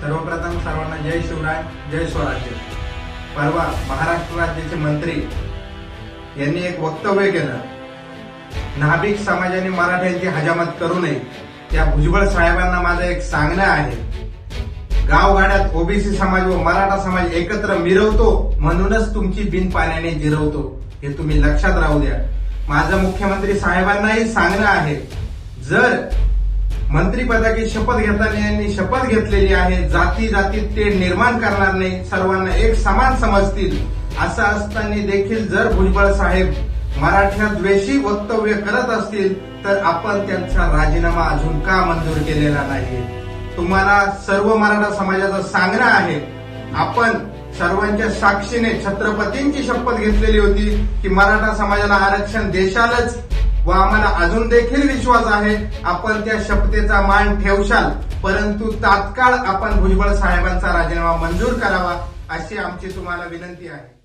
सर्वप्रथम सर्वांना जय शिवराय जय स्वराज्य. परवा महाराष्ट्र राज्याचे मंत्री यांनी एक वक्तव्य केलं. नाभिक समाजाने मराठ्यांची हजामत करू नये. त्या भुजबळ साहेबांना माझं एक सांगणं आहे. गावगाड्यात ओबीसी समाज व मराठा समाज एकत्र मिरवतो म्हणूनच तुमची बिन पाण्याने जिरवतो. हे तुम्ही लक्षात राहू द्या. माझं मुख्यमंत्री साहेबांनाही सांगणं आहे. जर मंत्रीपदाची शपथ घेताना यांनी शपथ घेतलेली आहे. जाती जातीत ते निर्माण करणार नाही. सर्वांना एक समान समजतील. असं असताना देखील जर भुजबळ साहेब मराठ्या द्वेषी वक्तव्य करत असतील तर आपण त्यांचा राजीनामा अजून का मंजूर केलेला नाही? तुम्हाला सर्व मराठा समाजाचं सांगणं आहे. आपण सर्वांच्या साक्षीने छत्रपतींची शपथ घेतलेली होती की मराठा समाजाला आरक्षण देशालाच व आम्हाला अजून देखील विश्वास आहे आपण त्या शपथेचा मान ठेवशाल परंतु तात्काळ आपण भुजबळ साहेबांचा राजीनामा मंजूर करावा अशी आमची तुम्हाला विनंती आहे.